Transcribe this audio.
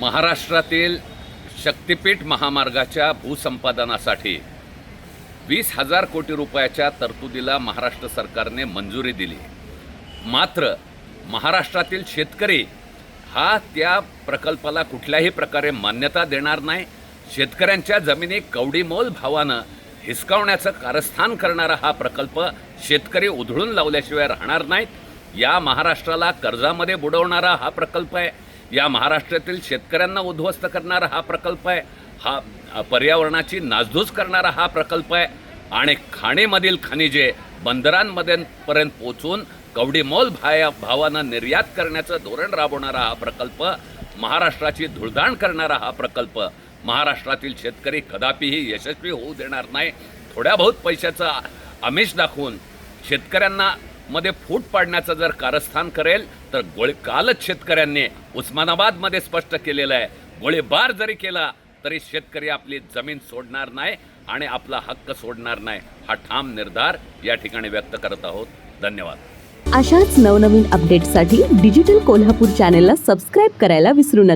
महाराष्ट्रातील शक्तिपीठ महामार्गाच्या भूसंपादनासाठी वीस हजार कोटी रुपयाच्या तरतुदीला महाराष्ट्र सरकारने मंजुरी दिली. मात्र महाराष्ट्रातील शेतकरी हा त्या प्रकल्पाला कुठल्याही प्रकारे मान्यता देणार नाही. शेतकऱ्यांच्या जमिनी कवडीमोल भावानं हिसकावण्याचं कारस्थान करणारा हा प्रकल्प शेतकरी उधळून लावल्याशिवाय राहणार नाहीत. या महाराष्ट्राला कर्जामध्ये बुडवणारा हा प्रकल्प आहे. या महाराष्ट्रातील शेतकऱ्यांना उद्ध्वस्त करणारा हा प्रकल्प आहे. हा पर्यावरणाची नासधूस करणारा हा प्रकल्प आहे. आणि खाणीमधील खनिजे बंदरांमध्ये पर्यंत पोचून कवडीमोल भाया भावानं निर्यात करण्याचं धोरण राबवणारा हा प्रकल्प महाराष्ट्राची धुळधाण करणारा हा प्रकल्प महाराष्ट्रातील शेतकरी कदापिही यशस्वी होऊ देणार नाही. थोड्या बहुत पैशाचं आमिष दाखवून शेतकऱ्यांना मध्ये फूट पाडण्याचं जर कारस्थान करेल तर गोळी कालच शेतकऱ्यांनी उस्मानाबादमध्ये स्पष्ट केलेलं आहे. गोळीबार जरी केला तरी शेतकरी आपली जमीन सोडणार नाही आणि आपला हक्क सोडणार नाही. हा ठाम निर्धार या ठिकाणी व्यक्त करत आहोत. धन्यवाद. अशाच नवनवीन अपडेटसाठी डिजिटल कोल्हापूर चॅनेलला सबस्क्राईब करायला विसरू नका.